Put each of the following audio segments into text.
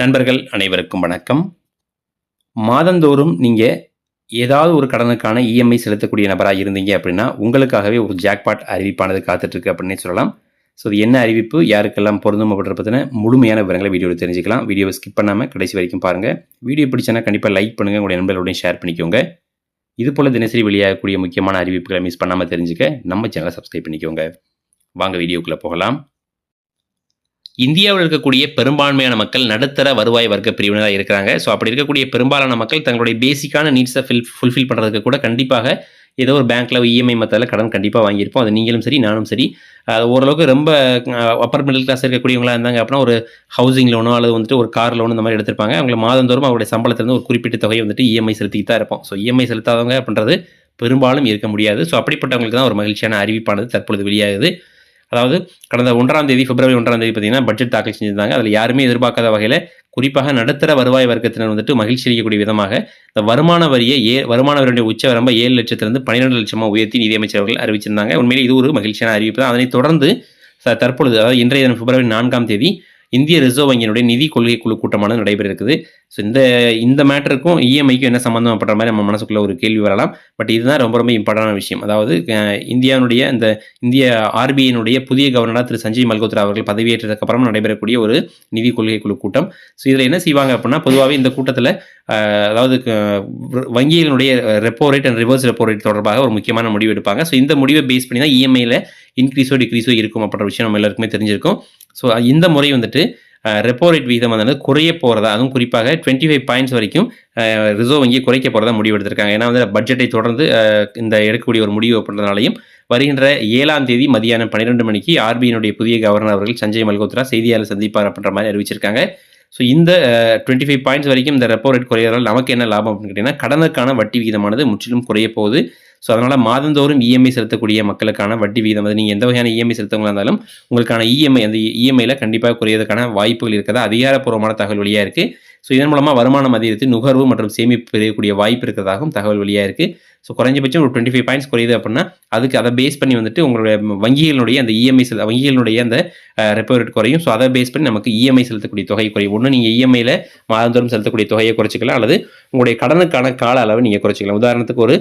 நண்பர்கள் அனைவருக்கும் வணக்கம். மாதந்தோறும் நீங்கள் ஏதாவது ஒரு கடனுக்கான இஎம்ஐ செலுத்தக்கூடிய நபராக இருந்தீங்க அப்படின்னா உங்களுக்காகவே ஒரு ஜாக்பாட் அறிவிப்பானது காத்துட்ருக்கு அப்படின்னே சொல்லலாம். ஸோ இது என்ன அறிவிப்பு? யாருக்கெல்லாம் பொருந்தும் அப்படின்ற பற்றின முழுமையான விவரங்களை வீடியோவில் தெரிஞ்சுக்கலாம். வீடியோவை ஸ்கிப் பண்ணாமல் கடைசி வரைக்கும் பாருங்கள் வீடியோ பிடிச்சனா கண்டிப்பாக லைக் பண்ணுங்கள் உங்களுடைய நண்பர்களோடையும் ஷேர் பண்ணிக்கோங்க. இது போல் தினசரி வெளியாகக்கூடிய முக்கியமான அறிவிப்புகளை மிஸ் பண்ணாமல் தெரிஞ்சுக்க நம்ம சேனலை சப்ஸ்கிரைப் பண்ணிக்கோங்க. வாங்க வீடியோக்குள்ளே போகலாம். இந்தியாவில் இருக்கக்கூடிய பெரும்பான்மையான மக்கள் நடுத்தர வருவாய் வர்க்க பிரிவினராக இருக்கிறாங்க. ஸோ அப்படி இருக்கக்கூடிய பெரும்பாலான மக்கள் தங்களுடைய பேசிக்கான நீட்ஸை ஃபில் ஃபுல்ஃபில் பண்ணுறதுக்கு கூட கண்டிப்பாக ஏதோ ஒரு பேங்க்கில் இஎம்ஐ மத்தியில் கடன் கண்டிப்பாக வாங்கியிருப்போம். அது நீங்களும் சரி நானும் சரி. அது ஓரளவுக்கு ரொம்ப அப்பர் மிடில் கிளாஸ் இருக்கக்கூடியவங்களாக இருந்தாங்க அப்படின்னா ஒரு ஹவுசிங் லோனோ அல்லது வந்துட்டு ஒரு கார் லோனோ இந்த மாதிரி எடுத்திருப்பாங்க. அவங்க மாதந்தோறும் அவருடைய சம்பளத்திலிருந்து ஒரு குறிப்பிட்ட தொகையை வந்துட்டு இஎம்ஐ செலுத்திட்டு தான் இருப்போம். ஸோ இஎம்ஐ செலுத்தாதவங்க அப்படின்றது பெரும்பாலும் இருக்க முடியாது. ஸோ அப்படிப்பட்டவங்களுக்கு தான் ஒரு மகிழ்ச்சியான அறிவிப்பானது தற்பொழுது வெளியாகுது. அதாவது கடந்த ஒன்றாம் தேதி பிப்ரவரி ஒன்றாம் தேதி பார்த்தீங்கன்னா பட்ஜெட் தாக்கல் செஞ்சிருந்தாங்க. அதில் யாருமே எதிர்பார்க்காத வகையில் குறிப்பாக நடுத்தர வருவாய் வர்க்கத்தினர் வந்துட்டு மகிழ்ச்சி அளிக்கக்கூடிய விதமாக இந்த வருமான வரியை ஏ வருமான வரியுடைய உச்ச வரம்ப ஏழு லட்சத்திலிருந்து பன்னிரெண்டு லட்சமாக உயர்த்தி நிதியமைச்சர் அவர்கள் அறிவிச்சிருந்தாங்க. உண்மையிலே இது ஒரு மகிழ்ச்சியான அறிவிப்பு தான். அதனைத் தொடர்ந்து ச- தற்பொழுது அதாவது இன்றைய தினம் பிப்ரவரி நான்காம் தேதி இந்திய ரிசர்வ் வங்கியினுடைய நிதி கொள்கை குழு கூட்டமானது நடைபெற இருக்குது ஸோ இந்த இந்த மேட்டருக்கும் இஎம்ஐக்கும் என்ன சம்மந்தம் மாதிரி நம்ம மனசுக்குள்ள ஒரு கேள்வி வரலாம். பட் இதுதான் ரொம்ப ரொம்ப இம்பார்ட்டான விஷயம். அதாவது இந்தியாவுடைய இந்த இந்திய ஆர்பிஐனுடைய புதிய கவர்னராக திரு சஞ்சய் மல்கோத்ரா அவர்கள் பதவியேற்றதுக்கு அப்புறம் நடைபெறக்கூடிய ஒரு நிதி கொள்கை குழு கூட்டம். ஸோ இதில் என்ன செய்வாங்க அப்படின்னா பொதுவாகவே இந்த கூட்டத்தில் அதாவது வங்கியினுடைய repo rate and reverse repo rate தொடர்பாக ஒரு முக்கியமான முடிவு எடுப்பாங்க. ஸோ இந்த முடிவை பேஸ் பண்ணி தான் இஎம்ஐயில் இன்க்ரீஸோ டிக்ரீஸோ இருக்கும் அப்படின்ற விஷயம் நம்ம எல்லாருக்குமே தெரிஞ்சிருக்கும். ஸோ இந்த முறை வந்துட்டு ரெப்போ ரேட் விகிதம் வந்து குறைய போகிறதா அதுவும் குறிப்பாக டுவெண்ட்டி ஃபைவ் பாயிண்ட்ஸ் வரைக்கும் ரிசர்வ் வங்கி குறைக்க போகிறதா முடிவு எடுத்திருக்காங்க. ஏன்னா வந்து பட்ஜெட்டை தொடர்ந்து இந்த எடுக்கக்கூடிய ஒரு முடிவு அப்படின்றதுனாலையும் வருகின்ற ஏழாம் தேதி மதியானம் பன்னிரெண்டு மணிக்கு ஆர்பிஐனுடைய புதிய கவர்னர் அவர்கள் சஞ்சய் மல்கோத்ரா செய்தியாளர் சந்திப்பார் அப்படின்ற மாதிரி அறிவிச்சிருக்காங்க. ஸோ இந்த டுவெண்ட்டி ஃபைவ் பாயிண்ட்ஸ் வரைக்கும் இந்த ரெப்போ ரேட் குறையறதால் நமக்கு என்ன லாபம் அப்படின்னு கேட்டிங்கன்னா கடனுக்கான வட்டி விகிதமானது முற்றிலும் குறைய போகுது. ஸோ அதனால் மாதந்தோறும் இஎம்ஐ செலுத்தக்கூடிய மக்களுக்கான வட்டி விகிதம் அது நீங்கள் எந்த வகையான இஎம்ஐ செலுத்தவங்களா இருந்தாலும் உங்களுக்கான இஎம்ஐ அந்த இஎம்ஐயில் கண்டிப்பாக குறையிறதுக்கான வாய்ப்புகள் இருக்கிறதா அதிகாரப்பூர்வமான தகவல் வழியாக இருக்குது ஸோ இதன் மூலமாக வருமானம் அதிகரித்து நுகர்வு மற்றும் சேமிப்பு பெறக்கூடிய வாய்ப்பு இருக்கிறதாகவும் தகவல் வெளியாக இருக்குது ஸோ குறைஞ்சபட்சம் ஒரு டுவெண்ட்டி ஃபைவ் பாயிண்ட்ஸ் குறையுது அப்படின்னா அதுக்கு அதை பேஸ் பண்ணி வந்துட்டு உங்களுடைய வங்கிகளுடைய அந்த இஎம்ஐ செல் வங்கிகளுடைய அந்த ரெப்போ ரேட் குறையும். ஸோ அதை பேஸ் பண்ணி நமக்கு இஎம்ஐ செலுத்தக்கூடிய தொகை குறையும். ஒன்று நீங்கள் இஎம்ஐயில் மாதந்தோறும் செலுத்தக்கூடிய தொகையை குறைச்சிக்கலாம். அல்லது உங்களுடைய கடனுக்கான கால அளவு நீங்கள் குறைச்சிக்கலாம். உதாரணத்துக்கு ஒரு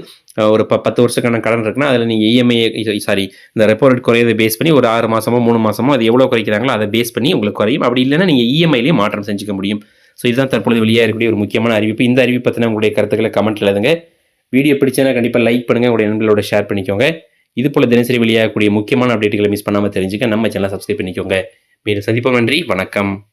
ஒரு ப பத்து வருஷக்கான கடன் இருக்குன்னா அதில் நீங்கள் இஎம்ஐ சாரி இந்த ரெப்போ ரேட் குறையதை பேஸ் பண்ணி ஒரு ஆறு மாதமோ மூணு மாதமோ அது எவ்வளோ குறைக்கிறாங்களோ அதை பேஸ் பண்ணி உங்களுக்கு குறையும். அப்படி இல்லைன்னா நீங்கள் இஎம்ஐலேயே மாற்றம் செஞ்சுக்க முடியும். ஸோ இதுதான் தற்பொழுது வெளியாக இருக்கக்கூடிய ஒரு முக்கியமான அறிவிப்பு. இந்த அறிவிப்பு பற்றின உங்களுடைய கருத்துக்களை கமெண்ட் எழுதுங்க. வீடியோ பிடிச்சனா கண்டிப்பாக லைக் பண்ணுங்கள் உங்களுடைய நண்பர்களோட ஷேர் பண்ணிக்கோங்க. இது போல் தினசரி வெளியாகக்கூடிய முக்கியமான அப்டேட்டுகளை மிஸ் பண்ணாமல் தெரிஞ்சுக்க நம்ம சேனலை சப்ஸ்கிரைப் பண்ணிக்கோங்க. மீண்டும் சந்திப்போம். நன்றி. வணக்கம்.